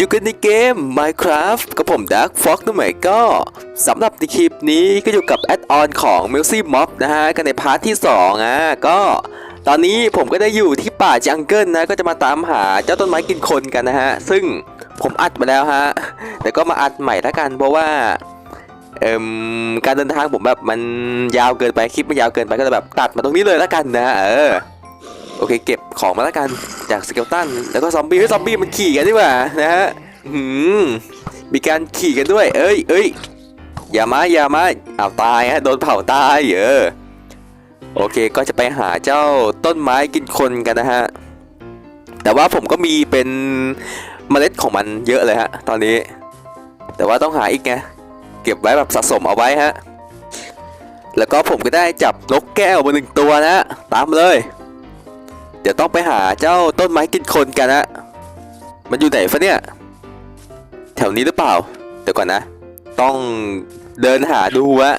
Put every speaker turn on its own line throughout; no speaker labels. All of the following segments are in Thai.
อยู่กันในเกม Minecraft กับผม Dark Fox นั่นหมายก็สำหรับในคลิปนี้ก็อยู่กับแอดออนของ m e l c y Mob นะฮะ กันในพาร์ทที่ 2 อะ ก็ตอนนี้ผมก็ได้อยู่ที่ป่าจังเกิลนะ ก็จะมาตามหาเจ้าต้นไม้กินคนกันนะฮะ ซึ่งผมอัดมาแล้วฮะ แต่ก็มาอัดใหม่ละกัน เพราะว่าเอ่มการเดินทางผมแบบมันยาวเกินไปคลิปมันยาวเกินไปก็เลยแบบตัดมาตรงนี้เลยละกันนะเออ โอเค เก็บของมาแล้วกันจากสเกลตันแล้วก็ซอมบี้เฮ้ยซอมบี้มันขี่กันดีกว่านะฮะหืมมีการขี่กันด้วย เอ้ยเอ้ยอย่ามาอย่ามาอ้าวตายฮะโดนเผาตายเออโอเคก็จะไปหาเจ้าต้นไม้กินคนกันนะฮะแต่ว่าผมก็มีเป็นเมล็ดของมันเยอะเลยฮะตอนนี้ แต่ว่าต้องหาอีกไงเก็บไว้แบบสะสมเอาไว้ฮะแล้วก็ผมก็ได้จับนกแก้วมาหนึ่งตัวนะฮะตามมาเลย เดี๋ยวต้องไปหาเจ้าต้นไม้กินคนกันนะมันอยู่ไหนฟะเนี่ย แถวนี้หรือเปล่า เดี๋ยวก่อนนะ ต้องเดินหาดูวะ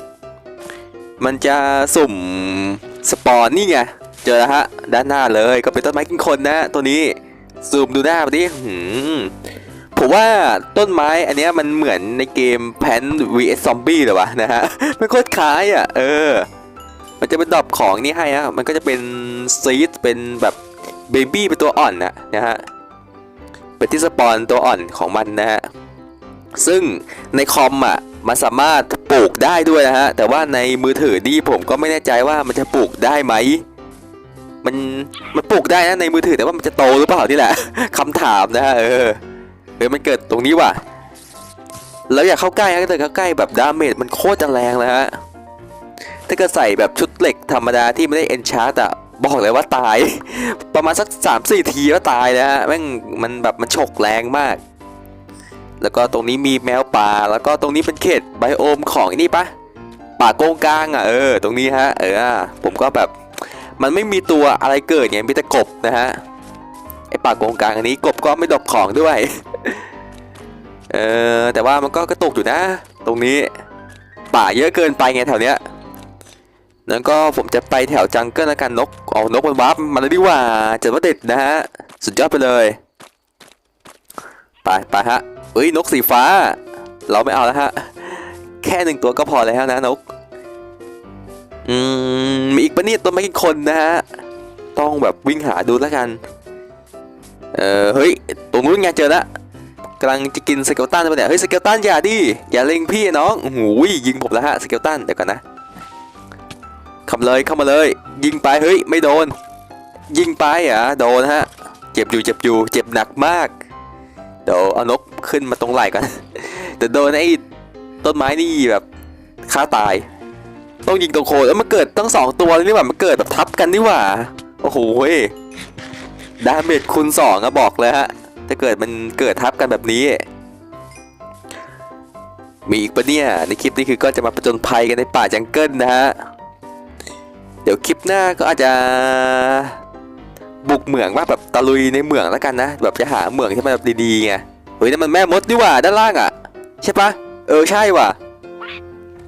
มันจะสุ่มสปอนนี่ไง เจอแล้วฮะ ด้านหน้าเลยก็เป็นต้นไม้กินคนนะ ตัวนี้ซูมดูหน้าไปดิหืมผมว่าต้นไม้อันนี้มันเหมือนในเกมแพน vs zombie เลยวะนะฮะ มันโคตรคล้ายอะ เออ มันจะเป็นดรอปของนี่ให้ฮะมันก็จะเป็นซีดเป็นแบบเบบี้เป็นตัวอ่อนนะนะฮะเป็นที่สปอนตัวอ่อนของมันนะฮะซึ่งในคอมอะมันสามารถปลูกได้ด้วยนะฮะแต่ว่าในมือถือนี่ผมก็ไม่แน่ใจว่ามันจะปลูกได้ไหมมันมันปลูกได้นะในมือถือแต่ว่ามันจะโตหรือเปล่านี่แหละคำถามนะฮะเออเออมันเกิดตรงนี้ว่ะแล้วอย่าเข้าใกล้ฮะแต่เข้าใกล้แบบดาเมจมันโคตรจะแรงเลยฮะ ถ้าเกิดใส่แบบชุดเหล็กธรรมดาที่ไม่ได้เอนชาร์ตอะบอกเลยว่าตาย ประมาณสัก3ามสี่ทีก็ตายนะฮะแม่งมันแบบมันฉกแรงมาก แล้วก็ตรงนี้มีแมวป่า แล้วก็ตรงนี้เป็นเขตไบโอมของอนี่ปะป่าโกงกลางอะเออตรงนี้ฮะเออผมก็แบบมันไม่มีตัวอะไรเกิดไงมีแต่กบนะฮะไอป่าโกงกลางอันนี้กบก็ไม่ดกของด้วยเออแต่ว่ามันก็กระตุกอยู่นะ ตรงนี้ป่าเยอะเกินไปไงแถวเนี้ย แล้วก็ผมจะไปแถวจังเกิลแล้วกันนกเอานกมันวาร์ปมาเลยดีกว่าเจอว่าเด็ดนะฮะ สุดยอดไปเลย ไปไปฮะเอ้ยนกสีฟ้า เราไม่เอาแล้วฮะ แค่หนึ่งตัวก็พอแล้วนะนก อืมมีอีกปะเนี่ยตัวไม่กินคนนะฮะ ต้องแบบวิ่งหาดูแล้วกัน เออเฮ้ยตรงนู้นไงเจอละกำลังจะกินสเกลตันไปเนี่ยเฮ้ยสเกลตันอย่าดิอย่าเล็งพี่น้องโอ้โหยิงผมแล้วฮะสเกลตันเดี๋ยวก่อนนะ ข้ามาเลยเข้ามาเลย ยิงไปเฮ้ยไม่โดน ยิงไปอะโดนฮะ เจ็บอยู่เจ็บอยู่ เจ็บหนักมาก เดี๋ยวเอานกขึ้นมาตรงไหล่ก่อนแต่โดนไอ้ต้นไม้นี่แบบฆ่าตาย ต้องยิงตรงโคนแล้วมันเกิดตั้งสองตัวเลยนี่หว่ามันเกิดแบบทับกันนี่หว่า โอ้โหดาเมจคูณสองอะบอกเลยฮะถ้าเกิดมันเกิดทับกันแบบนี้ มีอีกปะเนี่ยในคลิปนี้คือก็จะมาประจนภัยกันในป่าจังเกิลนะฮะ เดี๋ยวคลิปหน้าก็อาจจะบุกเหมืองว่าแบบตะลุยในเหมืองแล้วกันนะ แบบจะหาเหมืองที่มันแบบดีๆไงเฮ้ยนั่นมันแม่มดดีว่าด้านล่างอะ ใช่ปะเออใช่ว่ะ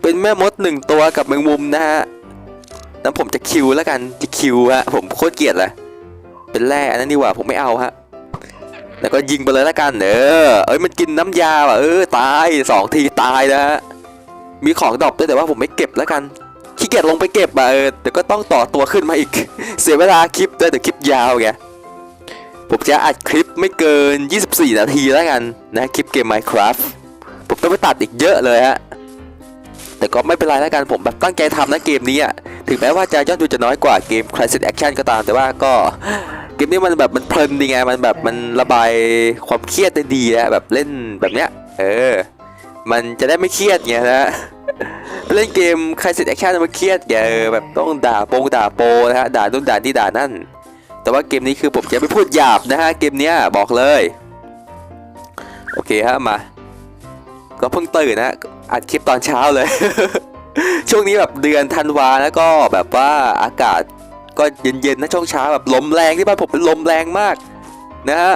เป็นแม่มดหนึ่งตัวกับแมงมุมนะฮะแล้วผมจะคิวแล้วกันจะคิวฮะผมโคตรเกลียดเลยเป็นแร่อันนั้นดีกว่าผมไม่เอาฮะแล้วก็ยิงไปเลยแล้วกันเออเอ้ยมันกินน้ำยาว่ะเออตายสองทีตายนะฮะมีของดรอปด้วยแต่ว่าผมไม่เก็บแล้วกัน ขี้เกียจลงไปเก็บอะเออเดี๋ยวก็ต้องต่อตัวขึ้นมาอีก เสียเวลาคลิปด้วยเดี๋ยวคลิปยาวไงผมจะอัดคลิปไม่เกิน 24 นาทีแล้วกันนะคลิปเกม Minecraft ผมต้องไปตัดอีกเยอะเลยฮะแต่ก็ไม่เป็นไรแล้วกันผมแบบตั้งใจทำนะเกมนี้อะถึงแม้ว่าจะยอดดูจะน้อยกว่าเกม Crisis Action ก็ตาม แต่ว่าก็เกมนี้มันแบบมันเพลินดีไงมันแบบมันระบายความเครียดได้ดีนะแบบเล่นแบบเนี้ยเออ มันจะได้ไม่เครียดไงนะ เล่นเกมใครเสร็จแอคชั่นมันเครียดแกแบบต้องด่าโปงด่าโปนะฮะด่านู่นด่านี่ด่านั่น แต่ว่าเกมนี้คือผมจะไม่พูดหยาบนะฮะเกมเนี้ยบอกเลย โอเคฮะมา ก็เพิ่งตื่นนะฮะอัดคลิปตอนเช้าเลย ช่วงนี้แบบเดือนธันวาแล้วก็แบบว่าอากาศก็เย็นๆนะช่วงเช้าแบบลมแรงที่บ้านผมเป็นลมแรงมากนะฮะ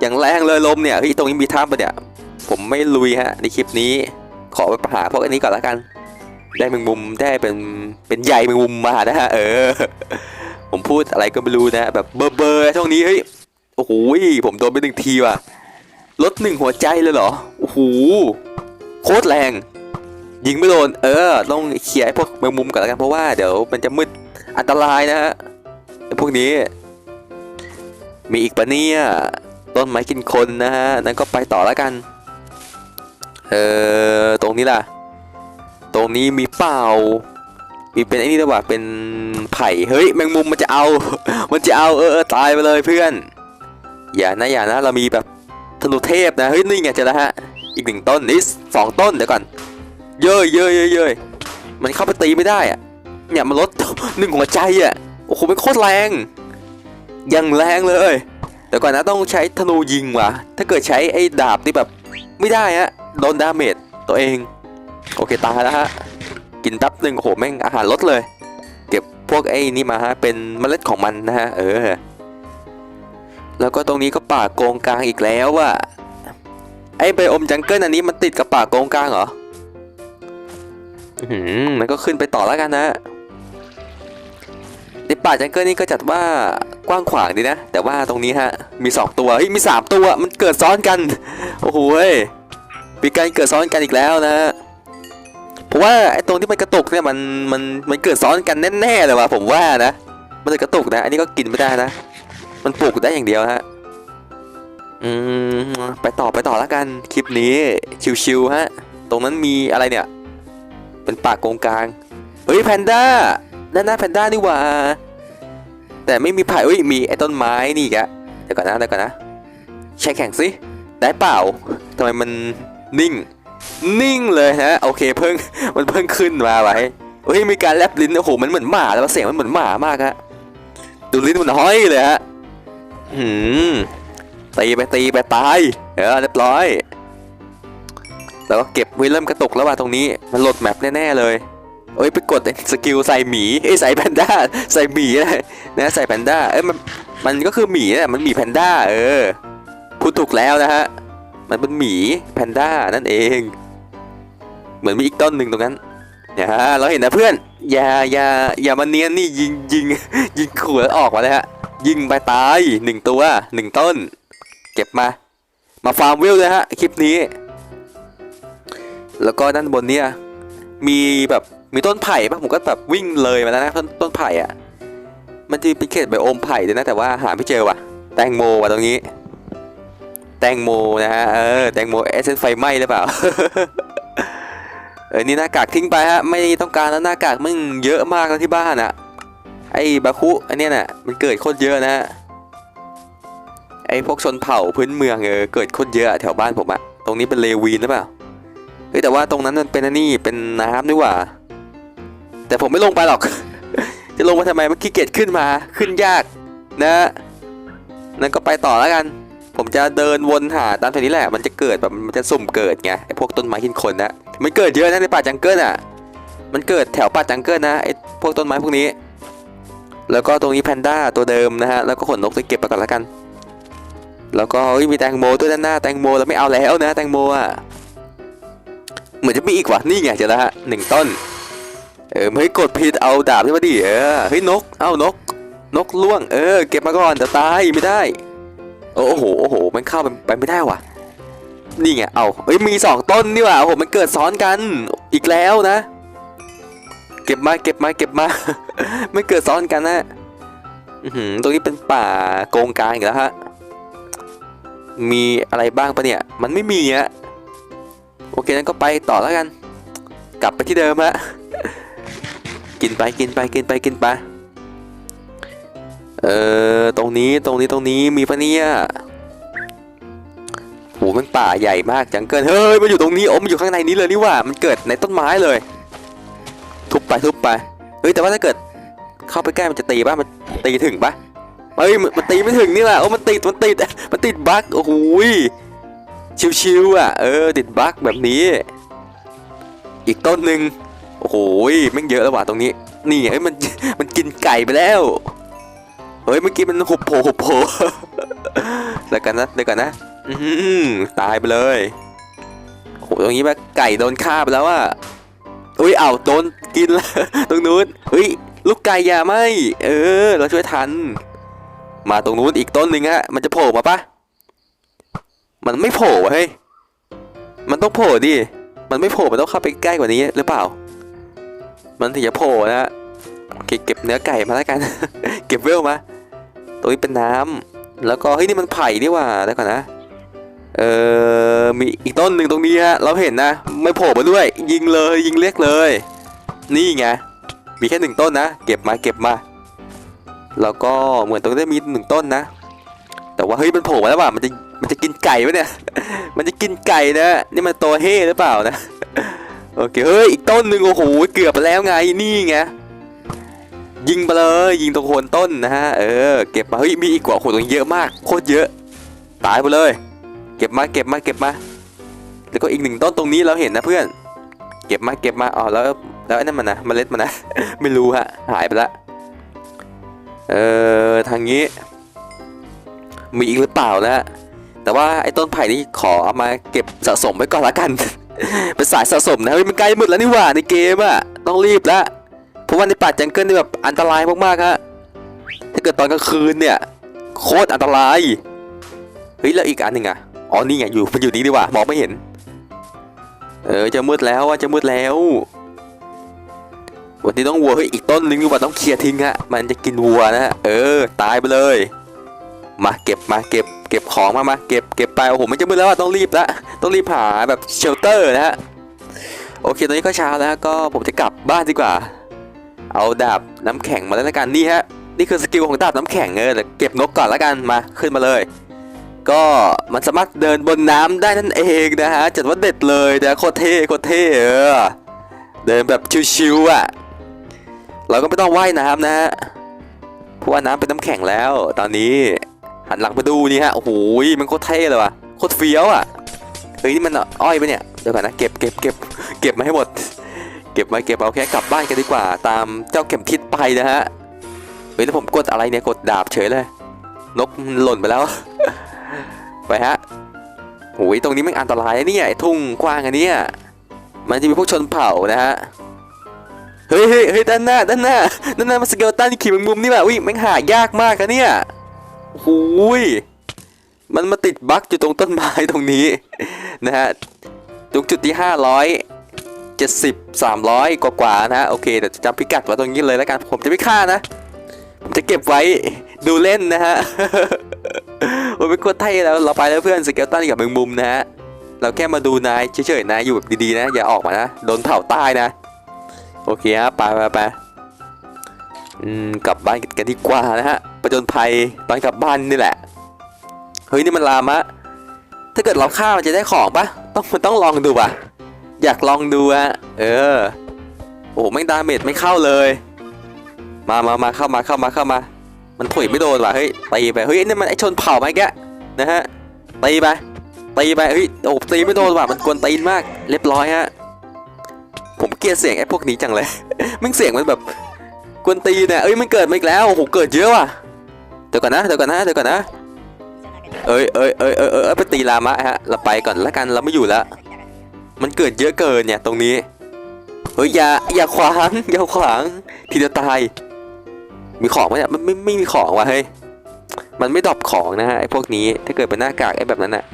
อย่างแรงเลยลมเนี่ยเฮ้ยตรงนี้มีท่าปะเนี่ยผมไม่ลุยฮะในคลิปนี้ ขอไปหาพวกอันนี้ก่อนล้วกัน ได้แมงมุมได้เป็นเป็นใยแมงมุมมานะฮะเออ ผมพูดอะไรก็ไม่รู้นะ แบบเบอร์เบอร์ช่วงนี้เฮ้ยโอ้โหผมโดนไปหนึ่งทีว่ะลดหนึ่งหัวใจเลยเหรอโอ้โหโคตรแรง ยิงไม่โดนเออต้องเคลียพวกแมงมุมก่อนล้วกันเพราะว่าเดี๋ยวมันจะมืดอันตรายนะฮะไอพวกนี้ มีอีกปะเนี่ยต้นไม้กินคนนะฮะ นั้นก็ไปต่อแล้วกัน เออตรงนี้ล่ะ ตรงนี้มีเปล่ามีเป็นไอ้นี่ด้วยว่ะเป็นไผ่เฮ้ยแมงมุมมันจะเอา มันจะเอาเออตายไปเลยเพื่อน อย่านะอย่านะเรามีแบบธนูเทพนะเฮ้ยนี่ไงเจอแล้วฮะอีกหนึ่งต้นนี่สองต้นเดี๋ยวก่อนเย้ยเย้ยเย้ยเย้ยมันเข้าไปตีไม่ได้อะเนี่ยมันลดหนึ่งหัวใจอะโอ้โหเป็นโคตรแรงยังแรงเลยเดี๋ยวก่อนนะต้องใช้ธนูยิงว่ะถ้าเกิดใช้ไอ้ดาบนี่แบบไม่ได้ฮะ โดนดาเมจตัวเอง โอเคตายแล้วฮะ กินตับหนึ่งโหแม่งอาหารลดเลย เก็บพวกไอ้นี่มาฮะ เป็นเมล็ดของมันนะฮะ เออ แล้วก็ตรงนี้ก็ป่าโกงกลางอีกแล้วว่ะไอ้ไบโอมจังเกิลอันนี้มันติดกับป่าโกงกลางเหรออื้อหือมันก็ขึ้นไปต่อแล้วกันนะในป่าจังเกิลนี่ก็จัดว่ากว้างขวางดีนะ แต่ว่าตรงนี้ฮะ มี 2 ตัวเฮ้ยมี 3 ตัวมันเกิดซ้อนกัน โอ้โห มีการเกิดซ้อนกันอีกแล้วนะเพราะว่าไอ้ตรงที่มันกระตุกเนี่ยมันมันมันเกิดซ้อนกันแน่ๆเลยว่ะผมว่านะ มันจะกระตุกนะ อันนี้ก็กินไม่ได้นะ มันปลูกได้อย่างเดียวฮะอืมไปต่อไปต่อแล้วกันคลิปนี้ชิวๆฮะ ตรงนั้นมีอะไรเนี่ย เป็นปากโกงกลางเฮ้ยแพนด้าด้านหน้าแพนด้านี่ว่า แต่ไม่มีไผ่เฮ้ยมีไอ้ต้นไม้นี่อีกะเดี๋ยวก่อนนะเดี๋ยวก่อนนะ ใช้แข่งสิได้เปล่าทำไมมัน นิ่ง นิ่งเลยฮะโอเคเพิ่งมันเพิ่งขึ้นมาไว้เฮ้ยมีการแลบลิ้นโอ้โหมันเหมือนหมาแล้วเสียงมันเหมือนหมามากฮะดูลิ้นมันห้อยเลยฮะหืมตีไปตีไปตายเออเรียบร้อยแล้วก็เก็บไว้เริ่มกระตุกแล้วว่ะตรงนี้มันโหลดแมปแน่ๆเลยเอ้ยไปกดสกิลใส่หมีไอ้ยใส่แพนด้าใส่หมีนะนะใส่แพนด้าเอ้ยมันมันก็คือหมีนะมันหมีแพนด้าเออพูดถูกแล้วนะฮะ มันเป็นหมีแพนด้านั่นเอง เหมือนมีอีกต้นหนึ่งตรงนั้นเนี่ยฮะเราเห็นนะเพื่อน อย่าอย่าอย่ามาเนียนนี่ยิงยิงยิงขู่แล้วออกมาเลยฮะ ยิงไปตายหนึ่งตัวหนึ่งต้น เก็บมา มาฟาร์มวิวเลยฮะคลิปนี้ แล้วก็ด้านบนเนี่ยมีแบบมีต้นไผ่ปะผมก็แบบวิ่งเลยมาแล้วนะต้นต้นไผ่อะมันจะเป็นเขตไบโอมไผ่ด้วยนะแต่ว่าหาไม่เจอว่ะ แตงโมว่ะตรงนี้ แตงโมนะฮะเออแตงโมเอเซนไฟไหม้หรือเปล่าเออนี่หน้ากากทิ้งไปฮะไม่ต้องการแล้วหน้ากากมึงเยอะมากแล้วที่บ้านอะไอ้บาคุอันเนี้ยน่ะมันเกิดโคตรเยอะนะฮะไอ้พวกชนเผ่าพื้นเมืองเออเกิดโคตรเยอะแถวบ้านผมอะตรงนี้เป็นเลวีนหรือเปล่าเฮ้ยแต่ว่าตรงนั้นมันเป็นอันนี่เป็นน้ำนี่หว่าแต่ผมไม่ลงไปหรอก จะลงมาทำไมมันขี้เกียจขึ้นมาขึ้นยากนะนั่นก็ไปต่อแล้วกัน ผมจะเดินวนหาตามแถวนี้แหละ มันจะเกิดแบบมันจะสุ่มเกิดไงไอพวกต้นไม้หินคนนะมันเกิดเยอะนะในป่าจังเกิลอะ มันเกิดแถวป่าจังเกิลนะไอพวกต้นไม้พวกนี้ แล้วก็ตรงนี้แพนด้าตัวเดิมนะฮะ แล้วก็ขนนกไปเก็บไปก่อนล้วกัน แล้วก็มีแตงโมตัวด้านหน้าแตงโมเราไม่เอาแล้วนะแตงโมอะ เหมือนจะมีอีกว่ะนี่ไงเจอแล้วฮะหนึ่งต้น เออเฮ้ยกดผิดเอาดาบขึ้นมาดิเออเฮ้ยนก เอานก นกล่วง เออ เก็บมาก่อนแต่ตายไม่ได้ โอ้โหโอ้โห มันเข้าไปไปไม่ได้ว่ะ นี่ไง เอาเฮ้ยมีสองต้นนี่ว่ะโอ้โห มันเกิดซ้อนกันอีกแล้วนะ เก็บมาเก็บมาเก็บมา ไม่เกิดซ้อนกันนะอื้อหือตรงนี้เป็นป่าโกงกางอีกแล้วฮะ มีอะไรบ้างปะเนี่ย มันไม่มีอะโอเคนั้นก็ไปต่อแล้วกัน กลับไปที่เดิมฮะ กินไปกินไปกินไปกินไป เออ ตรงนี้ตรงนี้ตรงนี้มีปะเนี่ยโหมันป่าใหญ่มากจังเกิน เฮ้ย มันอยู่ตรงนี้โอ้มันอยู่ข้างในนี้เลยนี่ว่า มันเกิดในต้นไม้เลย ทุบไปทุบไป เฮ้ย แต่ว่าถ้าเกิด เข้าไปใกล้มันจะตีปะมันตีถึงปะเฮ้ย มันตีไม่ถึงนี่แหละโอ้มันติด มันติด มันติดบั๊กโอ้โหยชิวๆอะ เออ ติดบั๊กแบบนี้ อีกต้นหนึ่งโอ้โหแม่งเยอะแล้วว่ะตรงนี้ นี่เฮ้ยมัน มันกินไก่ไปแล้ว เฮ้ยเมื่อกี้มันหุบโผล่หุบโผล่เดี๋ยวกันนะเดี๋ยวกันนะอืตายไปเลยโอ้โหตรงนี้แบบไก่โดนฆ่าไปแล้วอะอุ้ยเอ้าโดนกินล้วตรงนู้นเฮ้ยลูกไก่อย่าไหมเออ เราช่วยทัน มาตรงนู้นอีกต้นหนึ่งฮะมันจะโผล่มาปะมันไม่โผล่วะเฮ้ยมันต้องโผล่ดิมันไม่โผล่มันต้องเข้าไปใกล้กว่านี้หรือเปล่า มันถึงจะโผล่นะโอเคเก็บเนื้อไก่มาแล้วกัน เก็บเวลมา ตรงนี้เป็นน้ำแล้วก็เฮ้ยนี่มันไผ่นี่ว่าได้ก่อนนะเออมีอีกต้นหนึ่งตรงนี้ฮะเราเห็นนะไม่โผล่มาด้วย ยิงเลยยิงเรียกเลย นี่ไงมีแค่หนึ่งต้นนะ เก็บมาเก็บมา แล้วก็เหมือนตรงนี้มีหนึ่งต้นนะ แต่ว่าเฮ้ยมันโผล่มาแล้วว่ะมันจะมันจะกินไก่ปะเนี่ย มันจะกินไก่นะนี่มันตัวเฮ่หรือเปล่านะโอเคเฮ้ยอีกต้นหนึ่งโอ้โหเกือบไปแล้วไงนี่ไง ยิงไปเลยยิงตรงโคนต้นนะฮะเออเก็บมาเฮ้ยมีอีกกว่าโอ้โหตรงเยอะมากโคตรเยอะ ตายไปเลย เก็บมาเก็บมาเก็บมา แล้วก็อีกหนึ่งต้นตรงนี้เราเห็นนะเพื่อน เก็บมาเก็บมาอ๋อแล้วแล้วไอ้นั่นมันนะเมล็ดมันนะ ไม่รู้ฮะหายไปละเออทางนี้ มีอีกหรือเปล่านะฮะแต่ว่าไอ้ต้นไผ่นี่ขอเอามาเก็บสะสมไว้ก่อนละกัน เป็นสายสะสมนะเฮ้ยมันใกล้หมดแล้วนี่หว่าในเกมอะต้องรีบแล้ว เพราะว่าในป่าจังเกิลนี่แบบอันตรายมากๆฮะถ้าเกิดตอนกลางคืนเนี่ยโคตรอันตรายเฮ้ยแล้วอีกอันหนึ่งอะอ๋อนี่ไงอยู่มันอยู่นี่ดีกว่ามองไม่เห็น เออจะมืดแล้วอะจะมืดแล้ววันนี้ต้องวัวเฮ้ยอีกต้นนึงดีกว่าต้องเคลียร์ทิ้งฮะมันจะกินวัวนะฮะเออตายไปเลย มาเก็บมาเก็บเก็บของมามาเก็บเก็บไปโอ้โหมันจะมืดแล้วต้องรีบละต้องรีบหาแบบเชลเตอร์นะฮะโอเคตอนนี้ก็เช้าแล้วก็ผมจะกลับบ้านดีกว่า เอาดาบน้ำแข็งมาแล้วละกันนี่ฮะนี่คือสกิลของดาบน้ำแข็งเออเดี๋ยวเก็บนกก่อนละกันมาขึ้นมาเลย ก็มันสามารถเดินบนน้ำได้นั่นเองนะฮะจัดว่าเด็ดเลยนะโคตรเท่โคตรเท่เออเดินแบบชิวๆอะเราก็ไม่ต้องว่ายน้ำนะฮะเพราะว่าน้ำเป็นน้ำแข็งแล้ว ตอนนี้หันหลังมาดูนี่ฮะโอ้โหมันโคตรเท่เลยว่ะโคตรเฟี้ยวอะเฮ้ยนี่มันอ้อยปะเนี่ยเดี๋ยวก่อนนะเก็บเก็บเก็บเก็บมาให้หมด เก็บมาเก็บเอาแค่กลับบ้านกันดีกว่า ตามเจ้าเข็มทิศไปนะฮะเฮ้ยแล้วผมกดอะไรเนี่ยกดดาบเฉยเลย นกมันหล่นไปแล้ว ไปฮะโอ้ยตรงนี้มันอันตรายเนี่ยไอ้ทุ่งกว้างอันนี้มันจะมีพวกชนเผ่านะฮะเฮ้ยเฮ้ยเฮ้ยด้านหน้าด้านหน้าด้านหน้ามันสเกลตันขี่มงมุมนี่แบบอุ้ยม่งหายากมากอะเนี่ยโอ้ยมันมาติดบั๊กอยู่ตรงต้นไม้ตรงนี้นะฮะตรงจุดที่ห้าร้อย เจ็ดสิบสามร้อยกว่าๆนะฮะโอเคเดี๋ยวจะจำพิกัดไว้ตรงนี้เลยแล้วกัน ผมจะไม่ฆ่านะ ผมจะเก็บไว้ดูเล่นนะฮะโอ้ยเป็นโคตรเท่แล้ว เราไปแล้วเพื่อนสเกลตันกับแมงมุมนะฮะ เราแค่มาดูนายเฉยๆนะ อยู่แบบดีๆนะ อย่าออกมานะ โดนเผาใต้นะ โอเคฮะ ไปไปไปกลับบ้านกันดีกว่านะฮะ ประจนภัยตอนกลับบ้านนี่แหละ เฮ้ยนี่มันลามะ ถ้าเกิดเราฆ่ามันจะได้ของปะต้องมันต้องลองดูปะ อยากลองดูอะเออ โอ้โหแม่งดาเมจไม่เข้าเลย มามามาเข้ามาเข้ามาเข้ามา มันถุยไม่โดนว่ะเฮ้ยตีไปเฮ้ยนี่มันไอชนเผ่าไหมแกนะฮะตีไปตีไปเฮ้ยโอ้ตีไม่โดนว่ะมันกวนตีนมาก เรียบร้อยฮะผมเกลียดเสียงไอ้พวกนี้จังเลยมันเสียงมันแบบกวนตีนเนี่ยเอ้ยมันเกิดมาอีกแล้วโอ้โหเกิดเยอะว่ะเดี๋ยวก่อนนะเดี๋ยวก่อนนะเดี๋ยวก่อนนะเอ้ยเอ้ยเอ้ยเอ้ยเอ้ยไปตีลามะฮะเราไปก่อนล้วกันเราไม่อยู่แล้ว มันเกิดเยอะเกินเนี่ยตรงนี้ เฮ้ยอย่าอย่าขวางอย่าขวางทีเดียวตาย มีของไหมเนี่ยมันไม่ไม่มีของว่ะเฮ้ย มันไม่ดรอปของนะฮะไอ้พวกนี้ถ้าเกิดเป็นหน้ากากไอ้แบบนั้นน่ะ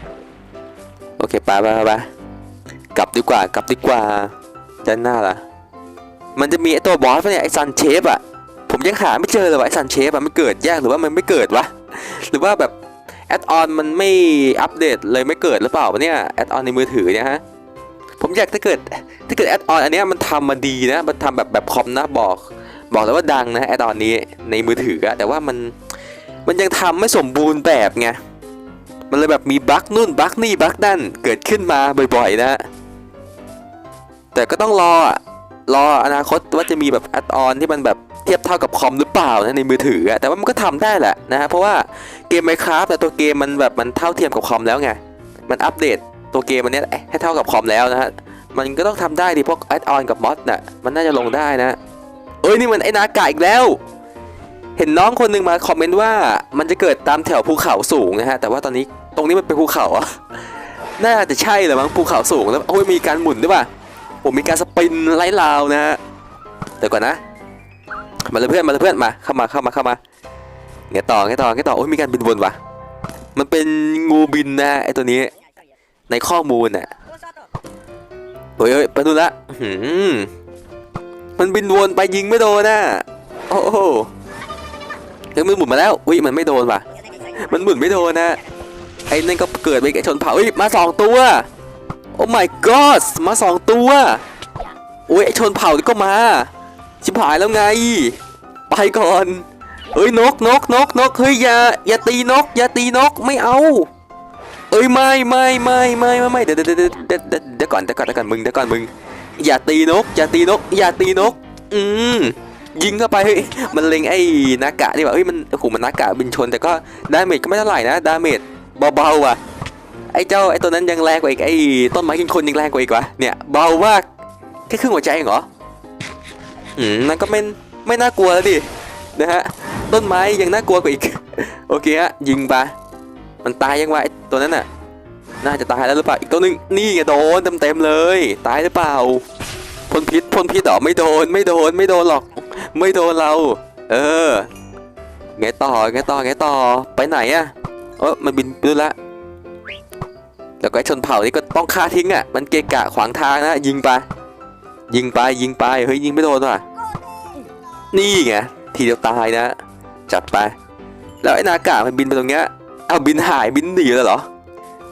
โอเคไปไปไปกลับดีกว่ากลับดีกว่าด้านหน้าล่ะ มันจะมีไอตัวบอสปะเนี่ยไอซันเชฟอะผมยังหาไม่เจอเลยว่ะไอซันเชฟอะมันเกิดยากหรือว่ามันไม่เกิดวะหรือว่าแบบแอดออนมันไม่อัปเดตเลยไม่เกิดหรือเปล่าวะเนี่ยแอดออนในมือถือเนี่ยฮะ ผมอยากถ้าเกิดถ้าเกิดแอดออนอันนี้มันทำมาดีนะ มันทำแบบแบบคอมนะบอก บอกเลยว่าดังนะแอดออนนี้ในมือถืออะแต่ว่ามันมันยังทำไม่สมบูรณ์แบบไงมันเลยแบบมีบั๊กนู่นบั๊กนี่บั๊กนั่นเกิดขึ้นมาบ่อยๆนะ แต่ก็ต้องรออะรออนาคตว่าจะมีแบบแอดออนที่มันแบบเทียบเท่ากับคอมหรือเปล่านะในมือถืออะแต่ว่ามันก็ทำได้แหละนะฮะเพราะว่าเกม Minecraft แต่ตัวเกมมันแบบมันเท่าเทียมกับคอมแล้วไงมันอัปเดต ตัวเกมมันเนี้ยให้เท่ากับคอมแล้วนะฮะมันก็ต้องทำได้ดิพวกแอดออนกับมอดน่ะมันน่าจะลงได้นะเอ้ยนี่มันไอ้นากาอีกแล้ว เห็นน้องคนหนึ่งมาคอมเมนต์ว่ามันจะเกิดตามแถวภูเขาสูงนะฮะแต่ว่าตอนนี้ตรงนี้มันเป็นภูเขาอะน่าจะใช่แหละมั้งภูเขาสูงแล้วโอ้ยมีการหมุนด้วยป่ะผมมีการสปินไล่ลาวนะฮะเดี๋ยวก่อนนะมาเลยเพื่อนมาเลยเพื่อนมาเข้ามาเข้ามาเข้ามาเงี้ยต่อเงี้ยต่อเงี้ยต่อโอ้ยมีการบินวนว่ะมันเป็นงูบินนะฮะไอตัวนี้ ในข้อมูลน่ะเฮ้ยเฮ้ยไปดูละหืมมันบินวนไปยิงไม่โดนน่ะโอ้โหเฮ้ยมันหมุนมาแล้วอุ้ยมันไม่โดนว่ะมันหมุนไม่โดนนะไอ้นั่นก็เกิดไปชนเผ่าเฮ้ยมาสองตัวโอ้ my god มาสองตัวโอ้ยไอ้ชนเผ่านี่ก็มา ชิบหายแล้วไง ไปก่อนเอ้ยนกนกนกนกเฮ้ยอย่าอย่าตีนก อย่าตีนกไม่เอา เอ้ยไม่ไม่ไม่ไม่ไม่ไม่เดี๋ยวเดี๋ยวเดี๋ยวเดี๋ยวก่อนเดี๋ยวก่อนเดี๋ยวก่อนมึงเดี๋ยวก่อนมึงอย่าตีนก อย่าตีนก อย่าตีนก อืมยิงเข้าไปเฮ้ยมันเล็งไอ้นากะนี่แบบเฮ้ยมันโอ้โหมันนากะบินชนแต่ก็ดาเมจก็ไม่เท่าไหร่นะดาเมจเบาๆอะไอ้เจ้าไอ้ตัวนั้นยังแรงกว่าอีกไอ้ต้นไม้กินคนยังแรงกว่าอีกวะเนี่ยเบามากแค่ครึ่งหัวใจเองเหรออืมนั่นก็ไม่ไม่น่ากลัวแล้วดินะฮะต้นไม้ยังน่ากลัวกว่าอีกโอเคฮะยิงไป มันตายยังวะไอตัวนั้นน่ะ น่าจะตายแล้วหรือเปล่า อีกตัวหนึง นี่ไงโดนเต็มๆเลย ตายหรือเปล่าพ่นพิษพ่นพิษเหรอไม่โดน ไม่โดน ไม่โดนหรอก ไม่โดนเรา เออ ไงต่อ ไงต่อ ไงต่อ ไปไหนอะเออมันบินไปนู่นละ แล้วก็ไอ้ชนเผ่านี่ก็ต้องฆ่าทิ้งอะมันเกะกะขวางทางนะ ยิงไป ยิงไป ยิงไป เฮ้ยยิงไม่โดนว่ะ นี่ไง ทีเดียวตายนะ จัดไป แล้วไอ้นากามันบินไปตรงเนี้ย เอาบินหายบินหนีเลยเหรอ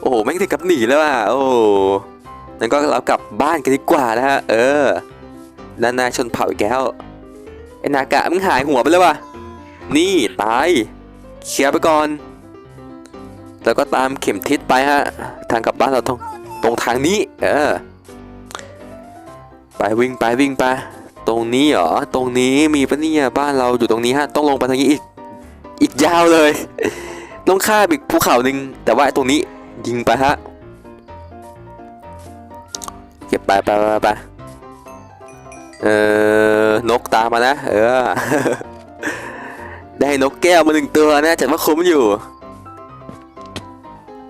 โอ้โหแม่งถึงกับหนีแล้วอะโอ้งั้นก็เรากลับบ้านกันดีกว่านะฮะเออด้านน้าชนเผ่าอีกแล้วไอ้นากะมึงหายหัวไปเลยวะนี่ตายเคลียร์ไปก่อน แล้วก็ตามเข็มทิศไปฮะทางกลับบ้านเราตรงตรงทางนี้ เออ ไปวิ่งไปวิ่งไปตรงนี้เหรอตรงนี้มีปะเนี่ยบ้านเราอยู่ตรงนี้ฮะต้องลงไปทางนี้อีก อีกยาวเลย ต้องข้าอีกภูเขาหนึ่งแต่ว่าตรงนี้ยิงไปฮะเก็บไปไปไปไปเออนกตามมานะ เออ ได้นกแก้วมาหนึ่งตัวนะจัดว่าคุ้มอยู่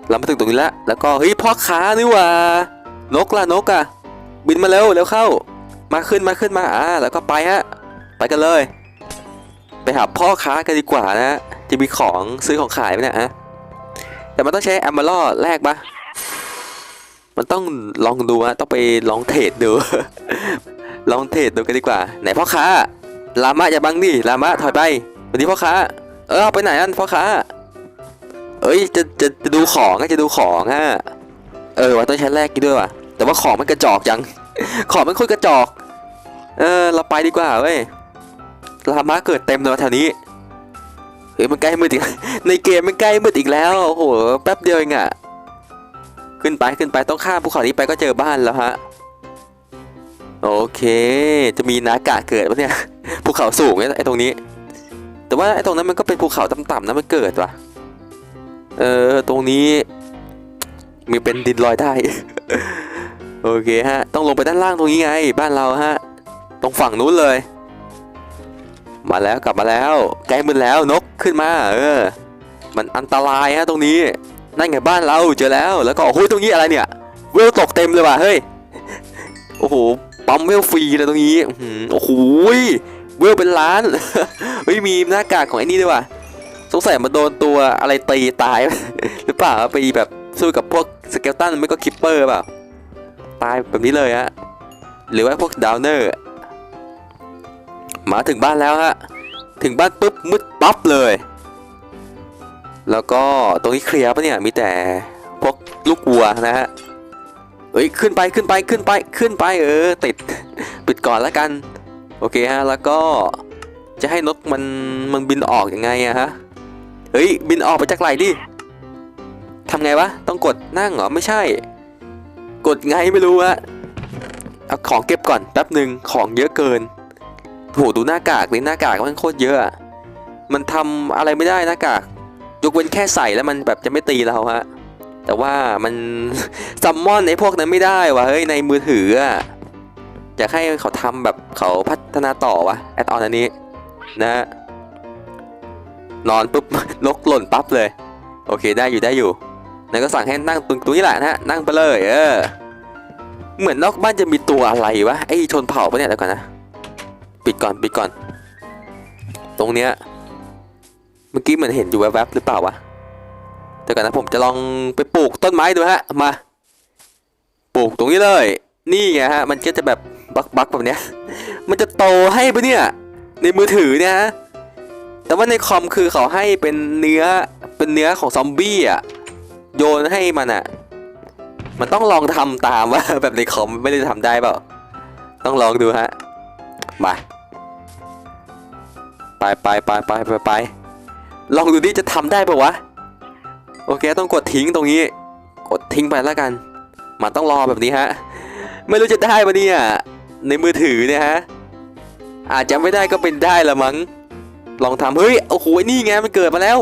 เรามาถึงตรงนี้ละแล้วก็เฮ้ยพ่อค้านี่ว่านกล่ะนกอะบินมาเร็วเร็วเข้า มาขึ้นมาขึ้นมาอ่าแล้วก็ไปฮะไปกันเลย ไปหาพ่อค้ากันดีกว่านะ จะมีของซื้อของขายไหมเนี่ยฮะแต่มันต้องใช้แอมเบอร์แลกปะมันต้องลองดูฮะต้องไปลองเทรดดู ลองเทรดดูกันดีกว่า ไหนพ่อค้าลามะอย่าบังดิลามะถอยไปวันนี้พ่อค้า เออไปไหนนั่นพ่อค้า เอ้ยจะจะจะดูของอะจะดูของอะเออว่าต้องใช้แลกกันด้วยว่ะแต่ว่าของมันกระจอกจัง ของมันคตรกระจอก เออเราไปดีกว่าเว้ยลามะเกิดเต็มเลยแถวนี้ เฮ้ยมันใกล้มืดอีก ในเกมมันใกล้มืดอีกแล้ว โอ้โห แป๊บเดียวเองอะขึ้นไปขึ้นไปต้องข้ามภูเขานี้ไปก็เจอบ้านแล้วฮะ โอเค จะมีนากะเกิดปะเนี่ย ภูเขาสูงเนี่ยไอ้ตรงนี้ แต่ว่าไอ้ตรงนั้นมันก็เป็นภูเขาต่ำๆนะมันเกิดวะเออตรงนี้มีเป็นดินลอยได้ โอเคฮะ ต้องลงไปด้านล่างตรงนี้ไง บ้านเราฮะ ตรงฝั่งนู้นเลย มาแล้วกลับมาแล้วใกล้มืดแล้วนกขึ้นมา เออ มันอันตรายฮะตรงนี้นั่นไงบ้านเราเจอแล้วแล้วก็โอ้โหตรงนี้อะไรเนี่ยเวลตกเต็มเลยว่ะเฮ้ยโอ้โหปั๊มเวลฟรีเลยตรงนี้โอ้โหเวลเป็นล้านเฮ้ยมีหน้ากากของไอ้นี่ด้วยว่ะสงสัยมาโดนตัวอะไรตีตาย หรือเปล่าไปแบบสู้กับพวกสเกลตันไม่ก็คิปเปอร์เปล่าตายแบบนี้เลยฮะหรือว่าพวกดาวเนอร์ มาถึงบ้านแล้วฮะถึงบ้านปุ๊บมืดปั๊บเลย แล้วก็ตรงนี้เคลียร์ปะเนี่ยมีแต่พวกลูกวัวนะฮะเฮ้ยขึ้นไปขึ้นไปขึ้นไปขึ้นไปเออติดปิดก่อนแล้วกัน โอเคฮะแล้วก็จะให้นกมันมันบินออกยังไงอะฮะเฮ้ยบินออกไปจากไหลดิทำไงวะต้องกดนั่งเหรอไม่ใช่ กดไงไม่รู้ฮะเอาของเก็บก่อนแป๊บหนึ่งของเยอะเกิน โหดูหน้ากากนี่หน้ากากมันโคตรเยอะ มันทำอะไรไม่ได้หน้ากาก ยกเว้นแค่ใส่แล้วมันแบบจะไม่ตีเราฮะ แต่ว่ามันซัมมอนไอ้พวกนั้นไม่ได้วะเฮ้ยในมือถืออะอยากให้เขาทำแบบเขาพัฒนาต่อวะแอดออนอันนี้นะ นอนปุ๊บนกหล่นปั๊บเลย โอเคได้อยู่ได้อยู่นั่นก็สั่งให้นั่งตรงตรงนี้แหละนะฮะนั่งไปเลยเออเหมือนนอกบ้านจะมีตัวอะไรวะไอ้ชนเผ่าปะเนี่ยเดี๋ยวก่อนนะ ปิดก่อนปิดก่อน ตรงเนี้ยเมื่อกี้เหมือนเห็นอยู่แวบๆหรือเปล่าวะเดี๋ยวก่อนนะผมจะลองไปปลูกต้นไม้ดูฮะมา ปลูกตรงนี้เลย นี่ไงฮะมันก็จะแบบบักบักๆแบบเนี้ย มันจะโตให้ปะเนี่ยในมือถือเนี่ยฮะแต่ว่าในคอมคือเขาให้เป็นเนื้อเป็นเนื้อของซอมบี้อะโยนให้มันอะ มันต้องลองทำตามว่าแบบในคอมไม่ได้ทำได้เปล่าต้องลองดูฮะมา ไปไปไปไปไปไปลองดูดิจะทำได้ปะวะ โอเคต้องกดทิ้งตรงนี้ กดทิ้งไปแล้วกัน มันต้องรอแบบนี้ฮะ ไม่รู้จะได้ปะเนี่ย ในมือถือเนี่ยฮะ อาจจะไม่ได้ก็เป็นได้ละมั้ง ลองทำเฮ้ย โอ้โห นี่ไงมันเกิดมาแล้ว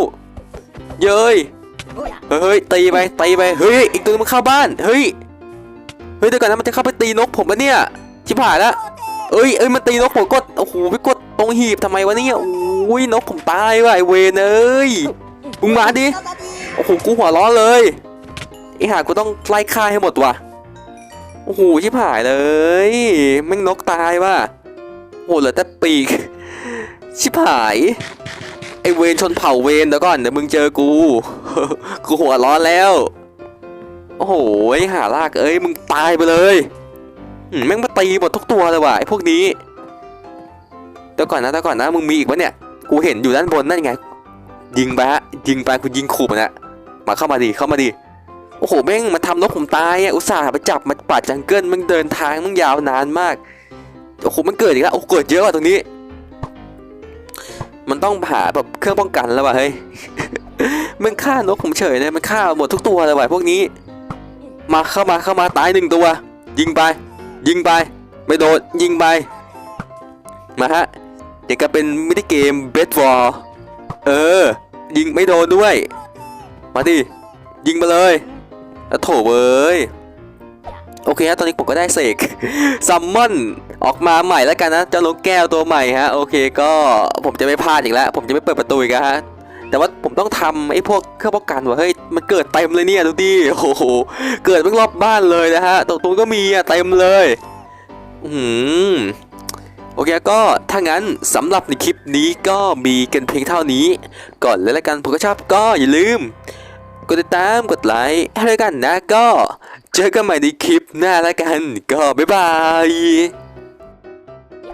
เย้ย เฮ้ยตีไปตีไป เฮ้ย อีกตัวมันเข้าบ้าน เฮ้ย เฮ้ยเดี๋ยวก่อนนะมันจะเข้าไปตีนกผมปะเนี่ย ชิบหายละเอ้ย เอ้ย มันตีนกผมกด โอ้โหไปกด ตรงหีบทำไมวะเนี่ยอุ้ยนกผมตายว่ะไอเวนเอ้ยมึงมาดิโอ้โหกูหัวร้อนเลยไอห่ากูต้องไล่ฆ่าให้หมดว่ะโอ้โหชิบหายเลยแม่งนกตายว่ะโอ้โหเหลือแต่ปีกชิบหายไอเวนชนเผ่าเวนเดี๋ยวก่อนเดี๋ยวมึงเจอกูกูหัวร้อนแล้ว โอ้โหไอหาลากเอ้ยมึงตายไปเลยแม่งมาตีหมดทุกตัวเลยว่ะไอพวกนี้ เดี๋ยวก่อนนะเดี๋ยวก่อนนะมึงมีอีกปะเนี่ยกูเห็นอยู่ด้านบนนั่นไง ยิงไปฮะยิงไปกูยิงขู่มันอะมาเข้ามาดิเข้ามาดิโอ้โหแม่งมาทำนกผมตายอะอุตส่าห์ไปจับมาป่าดจังเกิลมึงเดินทางมึงยาวนานมากโอ้โหมันเกิดอีกแล้วโอ้เกิดเยอะว่ะตรงนี้ มันต้องหาแบบเครื่องป้องกันแล้วว่ะเฮ้ยมันฆ่านกผมเฉยเลยมันฆ่าหมดทุกตัวเลยว่ะพวกนี้ มาเข้ามาเข้ามาตายหนึ่งตัว ยิงไป ยิงไป ไม่โดนยิงไปมาฮะ เดี๋ยวก็เป็นมินิเกมเบสบอลเออ ยิงไม่โดนด้วย มาดิยิงมาเลยแล้วโถเว้ยโอเคฮะตอนนี้ผมก็ได้เสกซัมมอนออกมาใหม่แล้วกันนะเจ้านกแก้วตัวใหม่ฮะโอเคก็ผมจะไม่พลาดอีกแล้ว ผมจะไม่เปิดประตูอีกแล้วฮะแต่ว่าผมต้องทำไอ้พวกเครื่องป้องกันว่าเฮ้ยมันเกิดเต็มเลยเนี่ยดูดิโอ้โหเกิดไม่รอบบ้านเลยนะฮะตรงตรงก็มีอะเต็มเลย อืม โอเคก็ถ้างั้นสำหรับในคลิปนี้ก็มีกันเพียงเท่านี้ ก่อนเลยละกันผมก็ชอบก็อย่าลืม กดติดตามกดไลค์ให้ด้วยกันนะก็ เจอกันใหม่ในคลิปหน้าละกัน ก็บ๊ายบาย